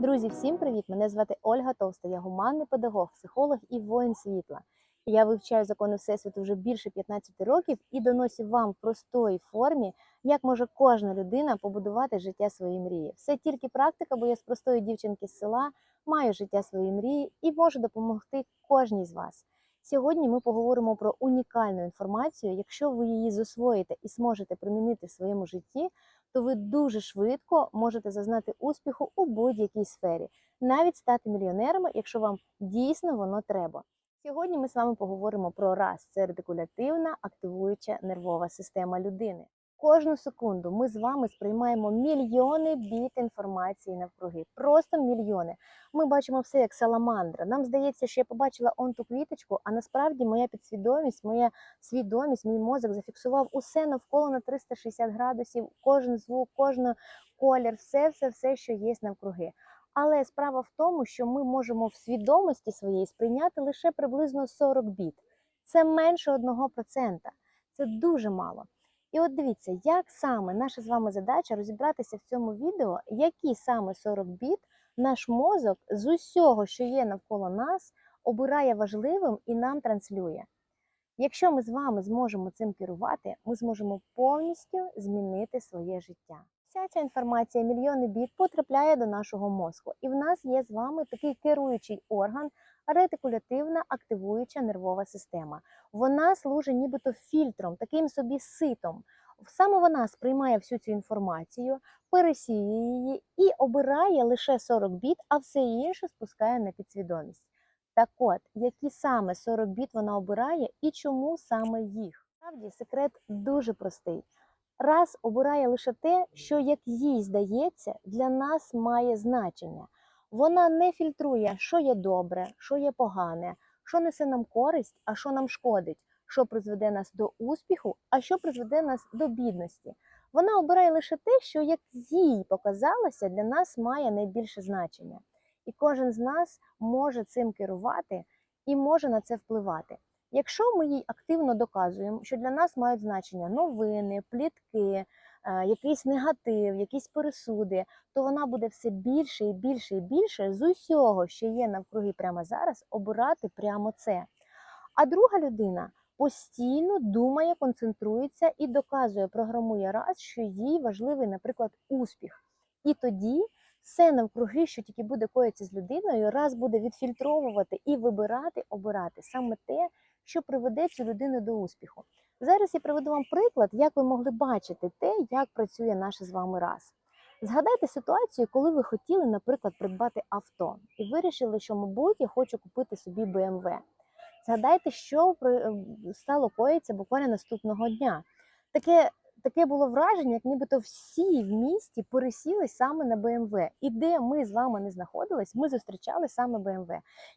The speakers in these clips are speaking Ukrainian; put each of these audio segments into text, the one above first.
Друзі, всім привіт! Мене звати Ольга Товста, я гуманний педагог, психолог і воїн світла. Я вивчаю закони Всесвіту вже більше 15 років і доносю вам в простої формі, як може кожна людина побудувати життя своєї мрії. Все тільки практика, бо я з простої дівчинки з села маю життя своєї мрії і можу допомогти кожній з вас. Сьогодні ми поговоримо про унікальну інформацію. Якщо ви її засвоїте і зможете примінити в своєму житті, то ви дуже швидко можете зазнати успіху у будь-якій сфері, навіть стати мільйонерами, якщо вам дійсно воно треба. Сьогодні ми з вами поговоримо про раз це ретикулятивна активуюча нервова система людини. Кожну секунду ми з вами сприймаємо мільйони біт інформації навкруги, просто мільйони. Ми бачимо все як саламандра. Нам здається, що я побачила он ту квіточку, а насправді моя підсвідомість, моя свідомість, мій мозок зафіксував усе навколо на 360 градусів, кожен звук, кожен колір, все, все, все, що є навкруги. Але справа в тому, що ми можемо в свідомості своєї сприйняти лише приблизно 40 біт. Це менше 1%. Це дуже мало. І от дивіться, як саме наша з вами задача розібратися в цьому відео, які саме 40 біт наш мозок з усього, що є навколо нас, обирає важливим і нам транслює. Якщо ми з вами зможемо цим керувати, ми зможемо повністю змінити своє життя. Вся ця інформація, мільйони біт потрапляє до нашого мозку, і в нас є з вами такий керуючий орган, ретикулятивна активуюча нервова система. Вона служить нібито фільтром, таким собі ситом. Саме вона сприймає всю цю інформацію, пересіює її і обирає лише 40 біт, а все інше спускає на підсвідомість. Так от, які саме 40 біт вона обирає і чому саме їх? Справді секрет дуже простий. Раз обирає лише те, що, як їй здається, для нас має значення. Вона не фільтрує, що є добре, що є погане, що несе нам користь, а що нам шкодить, що призведе нас до успіху, а що призведе нас до бідності. Вона обирає лише те, що, як їй показалося, для нас має найбільше значення. І кожен з нас може цим керувати і може на це впливати. Якщо ми їй активно доказуємо, що для нас мають значення новини, плітки, якийсь негатив, якісь пересуди, то вона буде все більше і більше і більше з усього, що є навкруги прямо зараз, обирати прямо це. А друга людина постійно думає, концентрується і доказує, програмує раз, що їй важливий, наприклад, успіх. І тоді все навкруги, що тільки буде коїться з людиною, раз буде відфільтровувати і вибирати, обирати саме те, що приведе цю людину до успіху. Зараз я приведу вам приклад, як ви могли бачити те, як працює наше з вами раз. Згадайте ситуацію, коли ви хотіли, наприклад, придбати авто, і вирішили, що, мабуть, я хочу купити собі BMW. Згадайте, що стало коїться буквально наступного дня. Таке таке було враження, як нібито всі в місті пересіли саме на БМВ. І де ми з вами не знаходились, ми зустрічали саме БМВ.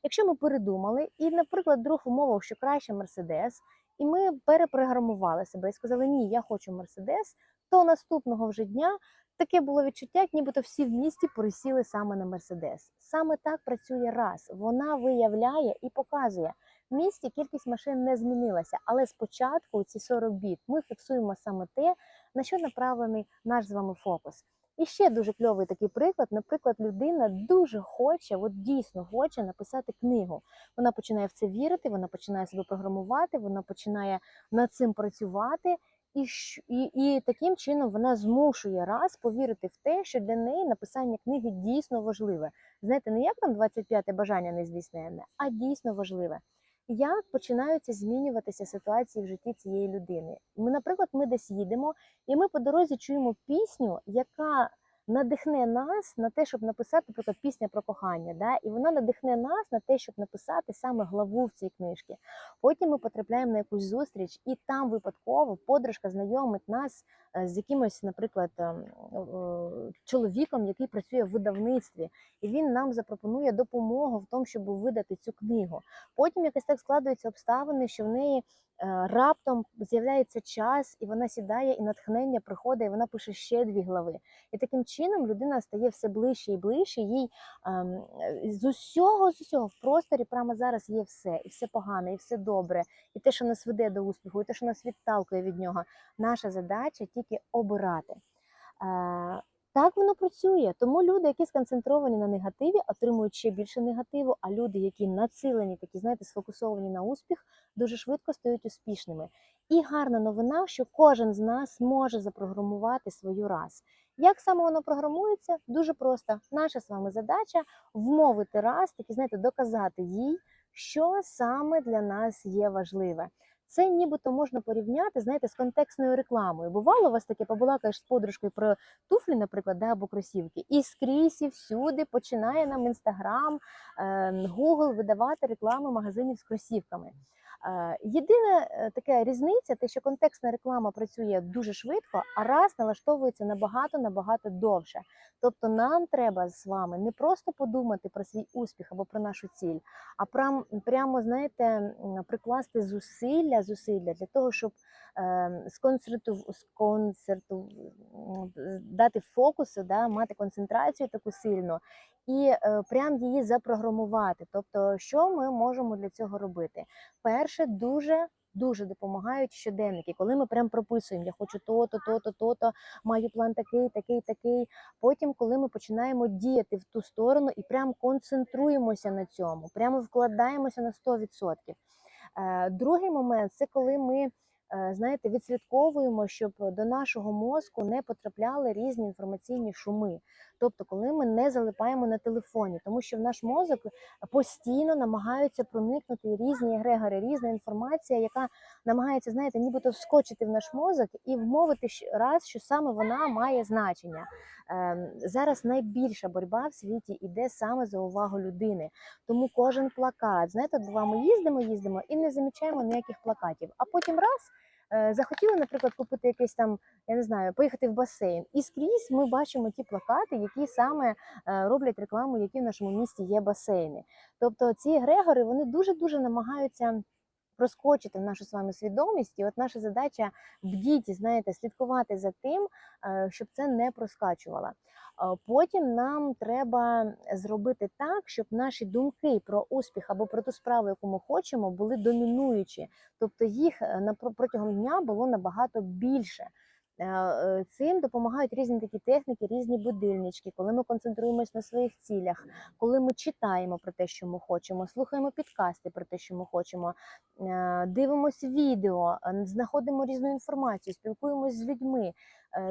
Якщо ми передумали, і, наприклад, друг умовив, що краще Мерседес, і ми перепрограмували себе і сказали, ні, я хочу Мерседес, то наступного вже дня. Таке було відчуття, як нібито всі в місті пересіли саме на Мерседес. Саме так працює раз. Вона виявляє і показує, місті кількість машин не змінилася, але спочатку ці 40 біт ми фіксуємо саме те, на що направлений наш з вами фокус. І ще дуже кльовий такий приклад. Наприклад, людина дуже хоче, от дійсно хоче написати книгу. Вона починає в це вірити, вона починає себе програмувати, вона починає над цим працювати. І, і і, таким чином вона змушує раз повірити в те, що для неї написання книги дійсно важливе. Знаєте, не як там 25-те бажання не здійснене, а дійсно важливе як починаються змінюватися ситуації в житті цієї людини. Ми, наприклад, ми десь їдемо, і ми по дорозі чуємо пісню, яка надихне нас на те, щоб написати наприклад, пісня про кохання. Да? І вона надихне нас на те, щоб написати саме главу в цій книжці. Потім ми потрапляємо на якусь зустріч, і там випадково подружка знайомить нас е, з якимось, наприклад, ем, чоловіком, який працює в видавництві, і він нам запропонує допомогу в тому, щоб видати цю книгу. Потім якось так складуються обставини, що в неї. Е, раптом з'являється час, і вона сідає, і натхнення приходить, і вона пише ще дві глави. І таким чином людина стає все ближче і ближче. Їй ем, з усього з усього в просторі прямо зараз є все, і все погане, і все добре, і те, що нас веде до успіху, і те, що нас відталкує від нього. Наша задача тільки обирати. Е, Так воно працює. Тому люди, які сконцентровані на негативі, отримують ще більше негативу. А люди, які націлені, такі знаєте, сфокусовані на успіх, дуже швидко стають успішними. І гарна новина, що кожен з нас може запрограмувати свою раз. Як саме воно програмується? Дуже просто. Наша з вами задача вмовити раз, такі знаєте, доказати їй, що саме для нас є важливе. Це нібито можна порівняти, знаєте, з контекстною рекламою. Бувало у вас таке побалакаєш з подружкою про туфлі, наприклад, да, або кросівки, і скрізь і всюди починає нам Інстаграм, Google видавати реклами магазинів з кросівками. Е, Єдина е, така різниця, те, що контекстна реклама працює дуже швидко, а раз налаштовується набагато набагато довше. Тобто нам треба з вами не просто подумати про свій успіх або про нашу ціль, а прям, прямо знаєте, прикласти зусилля, зусилля для того, щоб е, сконцерту, сконцерту, дати фокусу, да, мати концентрацію таку сильну і прям її запрограмувати. Тобто, що ми можемо для цього робити? Перше, дуже дуже допомагають щоденники, коли ми прям прописуємо, я хочу то-то, то-то, то-то, маю план такий, такий, такий. Потім, коли ми починаємо діяти в ту сторону і прям концентруємося на цьому, прямо вкладаємося на 100%. Е, Другий момент це коли ми. е, Знаєте, відслідковуємо, щоб до нашого мозку не потрапляли різні інформаційні шуми. Тобто, коли ми не залипаємо на телефоні, тому що в наш мозок постійно намагаються проникнути різні егрегори, різна інформація, яка намагається, знаєте, нібито вскочити в наш мозок і вмовити раз, що саме вона має значення. Ем, Зараз найбільша боротьба в світі іде саме за увагу людини. Тому кожен плакат, знаєте, бува, ми їздимо, їздимо і не замічаємо ніяких плакатів. А потім раз. Е, Захотіли, наприклад, купити якийсь там, я не знаю, поїхати в басейн. І скрізь ми бачимо ті плакати, які саме е, роблять рекламу, які в нашому місті є басейни. Тобто ці егрегори вони дуже дуже намагаються проскочити в нашу з вами свідомість. І от наша задача бдіти, знаєте, слідкувати за тим, е, щоб це не проскачувало. Е, Потім нам треба зробити так, щоб наші думки про успіх або про ту справу, яку ми хочемо, були домінуючі. Тобто їх е, на протягом дня було набагато більше. Е, е, Цим допомагають різні такі техніки, різні будильнички, коли ми концентруємось на своїх цілях, коли ми читаємо про те, що ми хочемо, слухаємо підкасти про те, що ми хочемо, е, дивимося відео, знаходимо різну інформацію, спілкуємось з людьми.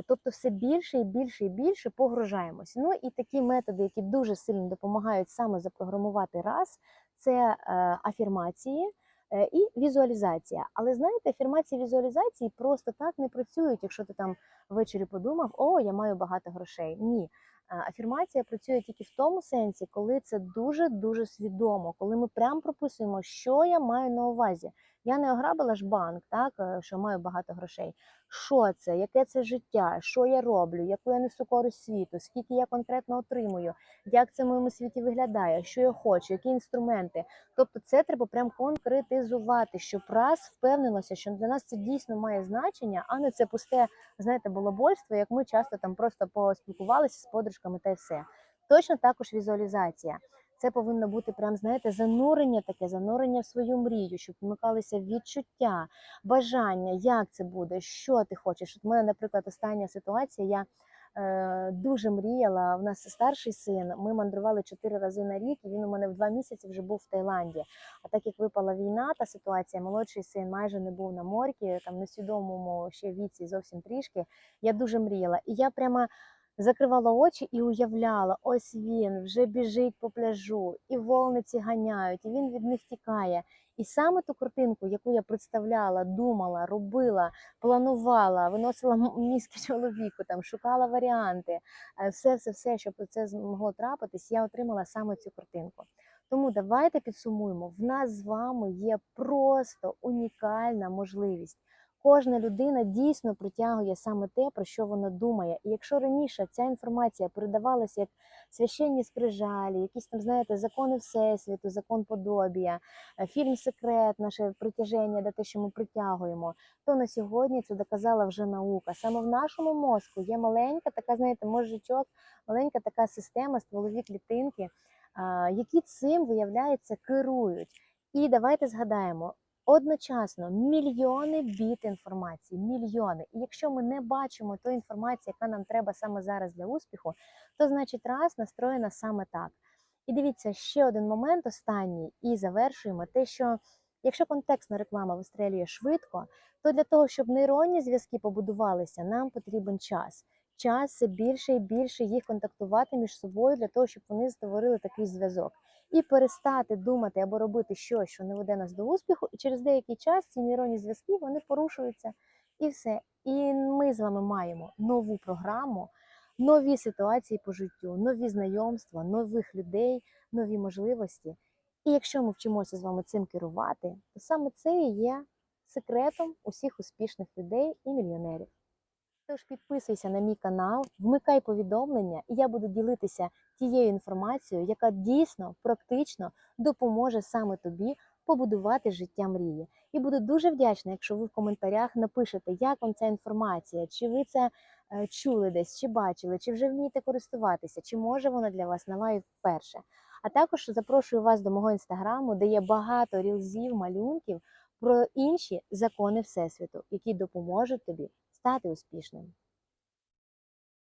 Тобто все більше і більше і більше погружаємось. Ну і такі методи, які дуже сильно допомагають саме запрограмувати раз, це афірмації. Е, І візуалізація. Але знаєте, афірмації візуалізації просто так не працюють, якщо ти там ввечері подумав, о, я маю багато грошей. Ні. Е, Афірмація працює тільки в тому сенсі, коли це дуже дуже свідомо, коли ми прям прописуємо, що я маю на увазі. Я не ограбила ж банк, так е, що маю багато грошей. Що це, яке це життя, що я роблю, яку я несу користь світу, скільки я конкретно отримую, як це в моєму світі виглядає, що я хочу, які інструменти. Тобто, це треба прям конкретизувати, щоб раз впевнилося, що для нас це дійсно має значення, а не це пусте, знаєте, балабольство, як ми часто там просто поспілкувалися з подружками та все. Точно також візуалізація. Це повинно бути прям, знаєте, занурення таке, занурення в свою мрію, щоб вмикалися відчуття, бажання, як це буде, що ти хочеш. От в мене, наприклад, остання ситуація. Я е, дуже мріяла. У нас старший син. Ми мандрували чотири рази на рік, і він у мене в два місяці вже був в Таїланді. А так як випала війна, та ситуація, молодший син майже не був на морці, там несвідомому ще віці зовсім трішки. Я дуже мріяла. І я прямо закривала очі і уявляла, ось він вже біжить по пляжу, і волниці ганяють, і він від них тікає. І саме ту картинку, яку я представляла, думала, робила, планувала, виносила мізки чоловіку, там шукала варіанти, все, все, все, щоб це змогло трапитись, я отримала саме цю картинку. Тому давайте підсумуємо: в нас з вами є просто унікальна можливість. Кожна людина дійсно притягує саме те, про що вона думає. І якщо раніше ця інформація передавалася як священні скрижалі, якісь там, знаєте, закони Всесвіту, закон подобія, е, фільм Секрет, наше притяження, де те, що ми притягуємо, то на сьогодні це доказала вже наука. Саме в нашому мозку є маленька така, знаєте, мозжечок, маленька така система, стволові клітинки, які цим, виявляється, керують. І давайте згадаємо, одночасно мільйони біт інформації, мільйони. І якщо ми не бачимо тої інформації, яка нам треба саме зараз для успіху, то значить раз настроєна саме так. І дивіться ще один момент, останній, і завершуємо те, що якщо контекстна реклама вистрелює швидко, то для того, щоб нейронні зв'язки побудувалися, нам потрібен час. Час більше і більше їх контактувати між собою для того, щоб вони створили такий зв'язок. І перестати думати або робити щось, що не веде нас до успіху, і через деякий час ці нейронні зв'язки вони порушуються і все. І ми з вами маємо нову програму, нові ситуації по життю, нові знайомства, нових людей, нові можливості. І якщо ми вчимося з вами цим керувати, то саме це і є секретом усіх успішних людей і мільйонерів. Тож підписуйся на мій канал, вмикай повідомлення, і я буду ділитися тією інформацією, яка дійсно практично допоможе саме тобі побудувати життя мрії. І буду дуже вдячна, якщо ви в коментарях напишете, як вам ця інформація, чи ви це е, чули десь, чи бачили, чи вже вмієте користуватися, чи може вона для вас нова і вперше. А також запрошую вас до мого інстаграму, де є багато рілзів, малюнків про інші закони Всесвіту, які допоможуть тобі стати успішним.